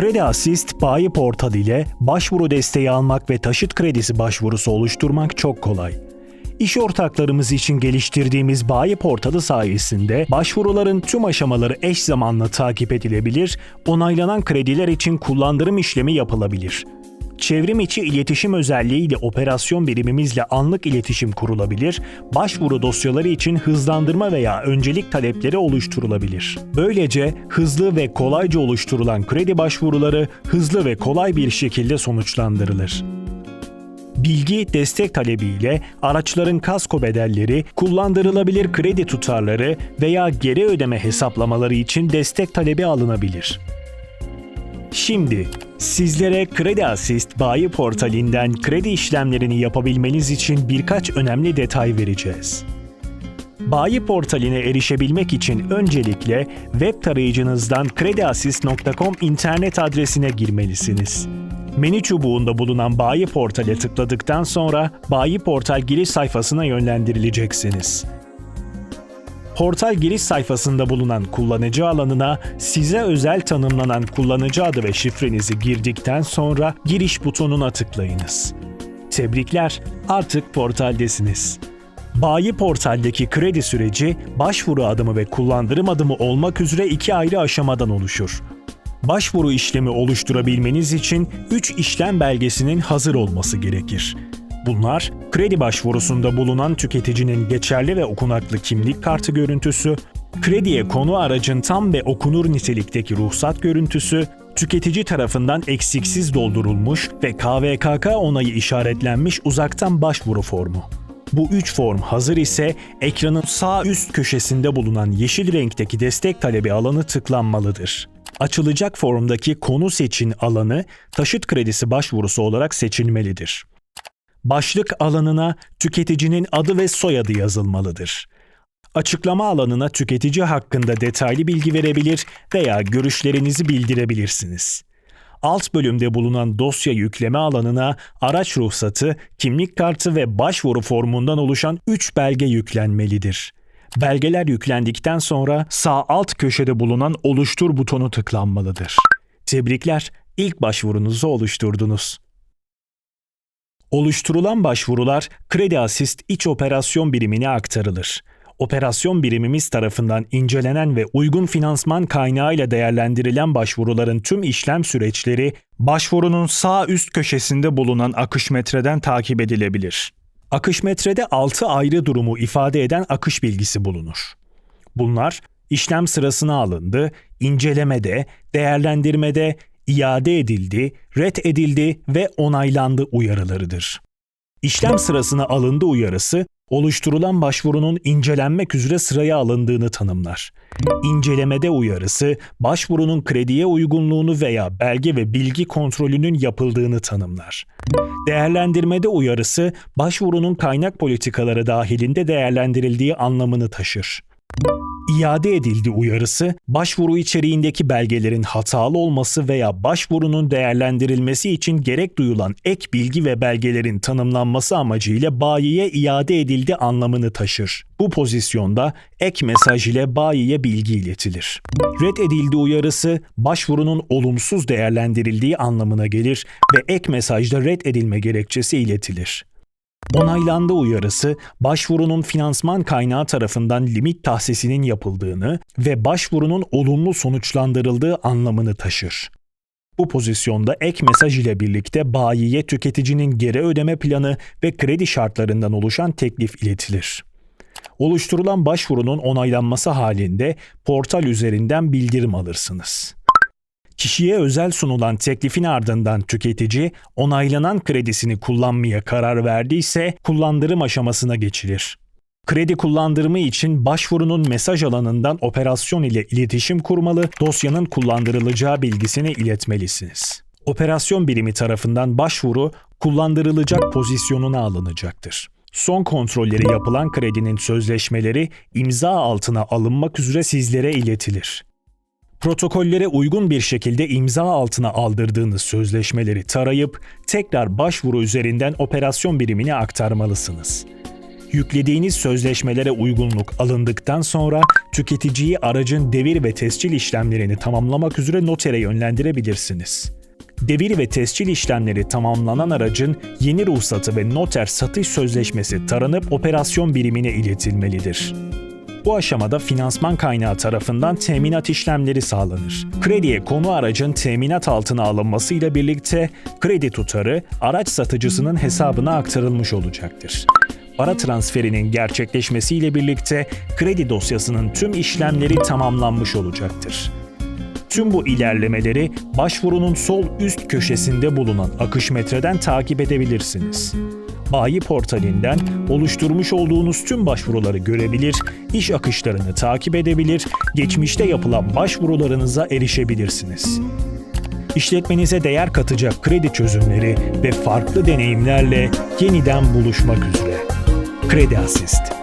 Kredi Assist bayi portal ile başvuru desteği almak ve taşıt kredisi başvurusu oluşturmak çok kolay. İş ortaklarımız için geliştirdiğimiz bayi portalı sayesinde başvuruların tüm aşamaları eş zamanlı takip edilebilir, onaylanan krediler için kullandırım işlemi yapılabilir. Çevrim içi iletişim özelliğiyle operasyon birimimizle anlık iletişim kurulabilir, başvuru dosyaları için hızlandırma veya öncelik talepleri oluşturulabilir. Böylece hızlı ve kolayca oluşturulan kredi başvuruları hızlı ve kolay bir şekilde sonuçlandırılır. Bilgi destek talebiyle araçların kasko bedelleri, kullandırılabilir kredi tutarları veya geri ödeme hesaplamaları için destek talebi alınabilir. Şimdi sizlere Kredi Assist bayi portalinden kredi işlemlerini yapabilmeniz için birkaç önemli detay vereceğiz. Bayi portaline erişebilmek için öncelikle web tarayıcınızdan krediassist.com internet adresine girmelisiniz. Menü çubuğunda bulunan Bayi Portal'e tıkladıktan sonra Bayi Portal giriş sayfasına yönlendirileceksiniz. Portal giriş sayfasında bulunan kullanıcı alanına size özel tanımlanan kullanıcı adı ve şifrenizi girdikten sonra giriş butonuna tıklayınız. Tebrikler, artık portaldesiniz. Bayi portaldeki kredi süreci, başvuru adımı ve kullandırım adımı olmak üzere iki ayrı aşamadan oluşur. Başvuru işlemi oluşturabilmeniz için 3 işlem belgesinin hazır olması gerekir. Bunlar, kredi başvurusunda bulunan tüketicinin geçerli ve okunaklı kimlik kartı görüntüsü, krediye konu aracın tam ve okunur nitelikteki ruhsat görüntüsü, tüketici tarafından eksiksiz doldurulmuş ve KVKK onayı işaretlenmiş uzaktan başvuru formu. Bu üç form hazır ise ekranın sağ üst köşesinde bulunan yeşil renkteki destek talebi alanı tıklanmalıdır. Açılacak formdaki konu seçin alanı taşıt kredisi başvurusu olarak seçilmelidir. Başlık alanına tüketicinin adı ve soyadı yazılmalıdır. Açıklama alanına tüketici hakkında detaylı bilgi verebilir veya görüşlerinizi bildirebilirsiniz. Alt bölümde bulunan dosya yükleme alanına araç ruhsatı, kimlik kartı ve başvuru formundan oluşan 3 belge yüklenmelidir. Belgeler yüklendikten sonra sağ alt köşede bulunan oluştur butonu tıklanmalıdır. Tebrikler, ilk başvurunuzu oluşturdunuz. Oluşturulan başvurular Kredi Assist iç operasyon birimine aktarılır. Operasyon birimimiz tarafından incelenen ve uygun finansman kaynağıyla değerlendirilen başvuruların tüm işlem süreçleri başvurunun sağ üst köşesinde bulunan akış metreden takip edilebilir. Akış metrede 6 ayrı durumu ifade eden akış bilgisi bulunur. Bunlar işlem sırasına alındı, incelemede, değerlendirmede, iade edildi, red edildi ve onaylandı uyarılarıdır. İşlem sırasına alındı uyarısı, oluşturulan başvurunun incelenmek üzere sıraya alındığını tanımlar. İncelemede uyarısı, başvurunun krediye uygunluğunu veya belge ve bilgi kontrolünün yapıldığını tanımlar. Değerlendirmede uyarısı, başvurunun kaynak politikaları dahilinde değerlendirildiği anlamını taşır. İade edildi uyarısı, başvuru içeriğindeki belgelerin hatalı olması veya başvurunun değerlendirilmesi için gerek duyulan ek bilgi ve belgelerin tanımlanması amacıyla bayiye iade edildi anlamını taşır. Bu pozisyonda ek mesaj ile bayiye bilgi iletilir. Red edildi uyarısı, başvurunun olumsuz değerlendirildiği anlamına gelir ve ek mesajda red edilme gerekçesi iletilir. Onaylandı uyarısı, başvurunun finansman kaynağı tarafından limit tahsisinin yapıldığını ve başvurunun olumlu sonuçlandırıldığı anlamını taşır. Bu pozisyonda ek mesaj ile birlikte bayiye tüketicinin geri ödeme planı ve kredi şartlarından oluşan teklif iletilir. Oluşturulan başvurunun onaylanması halinde portal üzerinden bildirim alırsınız. Kişiye özel sunulan teklifin ardından tüketici onaylanan kredisini kullanmaya karar verdiyse kullandırım aşamasına geçilir. Kredi kullandırımı için başvurunun mesaj alanından operasyon ile iletişim kurmalı, dosyanın kullandırılacağı bilgisini iletmelisiniz. Operasyon birimi tarafından başvuru kullandırılacak pozisyonuna alınacaktır. Son kontrolleri yapılan kredinin sözleşmeleri imza altına alınmak üzere sizlere iletilir protokollere uygun bir şekilde imza altına aldırdığınız sözleşmeleri tarayıp tekrar başvuru üzerinden operasyon birimine aktarmalısınız. Yüklediğiniz sözleşmelere uygunluk alındıktan sonra tüketiciyi aracın devir ve tescil işlemlerini tamamlamak üzere notere yönlendirebilirsiniz. Devir ve tescil işlemleri tamamlanan aracın yeni ruhsatı ve noter satış sözleşmesi taranıp operasyon birimine iletilmelidir. Bu aşamada finansman kaynağı tarafından teminat işlemleri sağlanır. Krediye konu aracın teminat altına alınmasıyla birlikte kredi tutarı araç satıcısının hesabına aktarılmış olacaktır. Para transferinin gerçekleşmesiyle birlikte kredi dosyasının tüm işlemleri tamamlanmış olacaktır. Tüm bu ilerlemeleri başvurunun sol üst köşesinde bulunan akış metreden takip edebilirsiniz. Bayi portalinden oluşturmuş olduğunuz tüm başvuruları görebilir, iş akışlarını takip edebilir, geçmişte yapılan başvurularınıza erişebilirsiniz. İşletmenize değer katacak kredi çözümleri ve farklı deneyimlerle yeniden buluşmak üzere. Kredi Asist